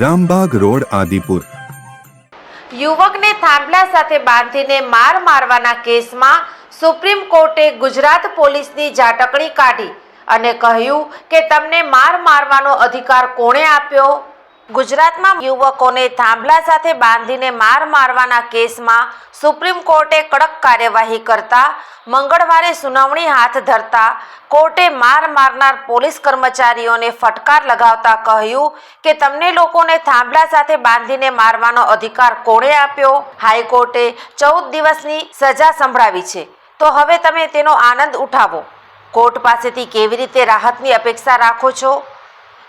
Rambagh road, Adipur. યુવકને થાંભલા સાથે બાંધીને માર મારવાના કેસમાં સુપ્રીમ કોર્ટે ગુજરાત પોલીસની ઝાટકણી કાઢી અને કહ્યું કે તમને માર મારવાનો અધિકાર કોણે આપ્યો? ગુજરાતમાં યુવકોને થાંભલા સાથે બાંધીને માર મારવાના કેસમાં સુપ્રીમ કોર્ટે કડક કાર્યવાહી કરતા મંગળવારે સુનાવણી હાથ ધરતા કોર્ટે માર મારનાર પોલીસ કર્મચારીઓને ફટકાર લગાવતા કહ્યું કે તમને લોકોને થાંભલા સાથે બાંધીને મારવાનો અધિકાર કોણે આપ્યો? હાઈકોર્ટે ચૌદ દિવસની સજા સંભળાવી છે. તો હવે તમે તેનો આનંદ ઉઠાવો. કોર્ટ પાસેથી કેવી રીતે રાહતની અપેક્ષા રાખો છો?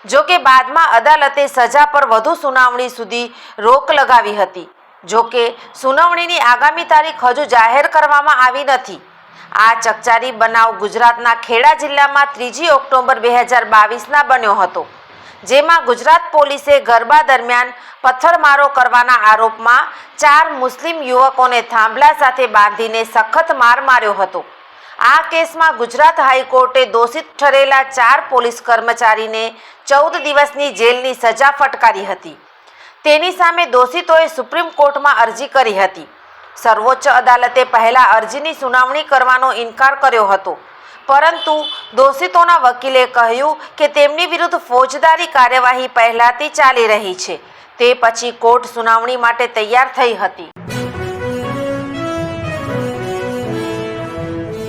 જો કે બાદમાં અદાલતે સજા પર વધુ સુનાવણી સુધી રોક લગાવી હતી. જો કે સુનાવણીની આગામી તારીખ હજુ જાહેર કરવામાં આવી નથી. આ ચકચારી બનાવ ગુજરાતના ખેડા જિલ્લામાં ત્રીજી ઓક્ટોબર બે હજાર બાવીસના બન્યો હતો, જેમાં ગુજરાત પોલીસે ગરબા દરમિયાન પથ્થરમારો કરવાના આરોપમાં ચાર મુસ્લિમ યુવકોને થાંભલા સાથે બાંધીને સખત માર માર્યો હતો. આ કેસમાં ગુજરાત હાઈકોર્ટે દોષિત ઠરેલા ચાર પોલીસ કર્મચારીને ચૌદ દિવસની જેલની સજા ફટકારી હતી. તેની સામે દોષિતોએ સુપ્રીમ કોર્ટમાં અરજી કરી હતી. સર્વોચ્ચ અદાલતે પહેલા અરજીની સુનાવણી કરવાનો ઇનકાર કર્યો હતો. પરંતુ દોષિતોના વકીલે કહ્યું કે તેમની વિરુદ્ધ ફોજદારી કાર્યવાહી પહેલાથી ચાલી રહી છે. તે પછી કોર્ટ સુનાવણી માટે તૈયાર થઈ હતી.